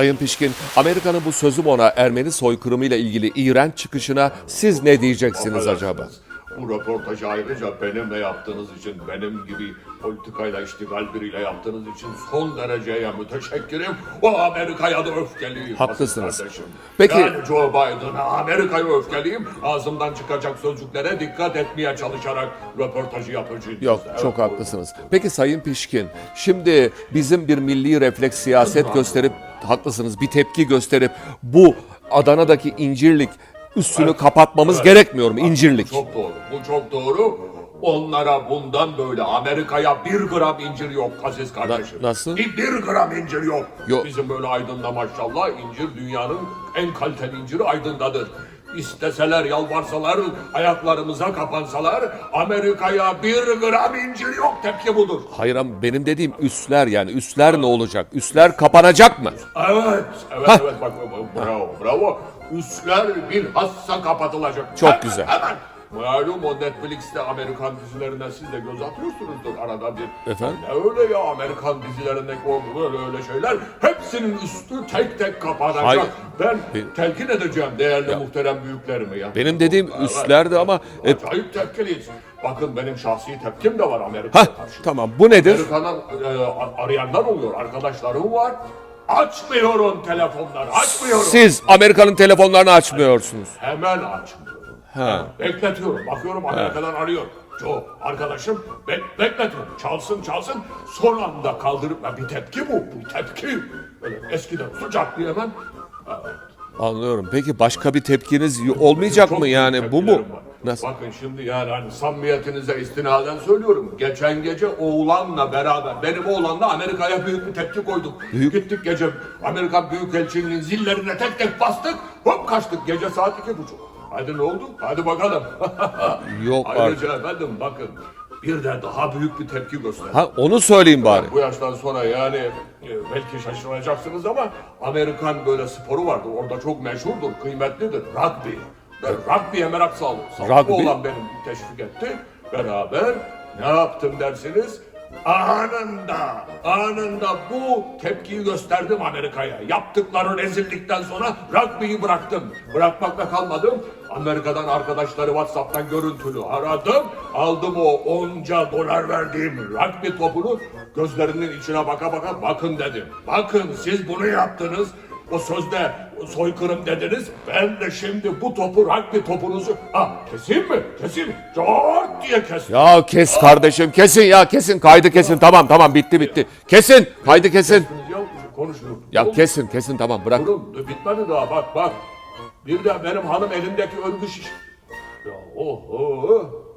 Sayın Pişkin, Amerika'nın bu sözüm ona Ermeni soykırımıyla ilgili iğrenç çıkışına siz ne diyeceksiniz acaba? Bu röportajı ayrıca benimle yaptığınız için, benim gibi politikayla iştigal biriyle yaptığınız için son dereceye müteşekkirim. O Amerika'ya da öfkeliyim. Haklısınız. kardeşim. Peki- Yani Joe Biden'a Amerika'ya öfkeliyim. Ağzımdan çıkacak sözcüklere dikkat etmeye çalışarak röportajı yapacağım. Yok, çok haklısınız. Peki Sayın Pişkin, şimdi bizim bir milli refleks siyaset gösterip, haklısınız, bir tepki gösterip bu Adana'daki incirlik üstünü kapatmamız gerekmiyor mu? İncirlik. Çok doğru. Bu çok doğru. Onlara bundan böyle Amerika'ya bir gram incir yok Aziz kardeşim. nasıl? Bir, bir gram incir yok. Yok. Bizim böyle Aydın'da maşallah incir dünyanın en kaliteli inciri Aydın'dadır. İsteseler, yalvarsalar, ayaklarımıza kapansalar Amerika'ya bir gram incir yok tepki budur. Hayır ama benim dediğim üsler yani üsler ne olacak? Üsler kapanacak mı? Evet, evet, evet bak bak, bravo, bravo. Üsler bilhassa kapatılacak. Çok Hemen, güzel. Hemen. Malum o Netflix'te Amerikan dizilerinden siz de göz atıyorsunuzdur arada bir. Efendim? Ne öyle ya Amerikan dizilerindeki o böyle öyle şeyler. Hepsinin üstü tek tek kapanacak. Hayır. Ben Be- telkin edeceğim değerli muhterem büyüklerimi ya. Benim dediğim Evet. üslerdi ama Acayip tepkiliyiz. Bakın benim şahsi tepkim de var Amerika'ya karşı. tamam bu nedir? Amerika'dan e, arayanlar oluyor. Arkadaşlarım var. Açmıyorum telefonları. Açmıyorum. Siz Amerika'nın telefonlarını açmıyorsunuz. Hemen açmıyorum. Ha. Bekletiyorum. Bakıyorum Amerika'dan arıyor. Joe arkadaşım bek bekletiyorum. Çalsın çalsın. Son anda kaldırıp Ya bir tepki bu. Bu tepki. Böyle eskiden sıcak diye hemen. Anlıyorum. Peki başka bir tepkiniz olmayacak Çok mı büyük yani bu mu? tepkilerim var. Nasıl? Bakın şimdi yani hani samimiyetinize istinaden söylüyorum. Geçen gece oğlanla beraber benim oğlanla Amerika'ya büyük bir tepki koyduk. Büyük- Gittik gece Amerikan Büyükelçiliğinin zillerine tek tek bastık. Hop kaçtık gece saat iki buçuk. Hadi ne oldu? Hadi bakalım. Yok Ayrıca efendim bakın bir de daha büyük bir tepki gösterdi. Ha onu söyleyin bari. Bu yaştan sonra yani e, belki şaşıracaksınız ama Amerikan böyle sporu vardır. Orada çok meşhurdur, kıymetlidir. Rugby. Ben rugby'ye merak saldım. Sağlıklı Rugby? olan benim teşvik etti. Beraber ne yaptım dersiniz? Anında, anında bu tepkiyi gösterdim Amerika'ya. Yaptıkları rezillikten sonra rugby'yi bıraktım. Bırakmakla kalmadım. Amerika'dan arkadaşları WhatsApp'tan görüntülü aradım. Aldım o onca dolar verdiğim rugby topunu gözlerinin içine baka baka bakın dedim. Bakın siz bunu yaptınız. O sözde soykırım dediniz. Ben de şimdi bu topu rugby topunuzu... Ah keseyim mi? Keseyim. Cart diye kestim. Ya kes kardeşim kesin ya kesin kaydı kesin tamam tamam bitti bitti. Kesin kaydı kesin. Ya konuşuyorum. Ya kesin kesin tamam bırak. Durun bitmedi daha bak bak. Bir de benim hanım elimdeki örgü şiş. Ya oho.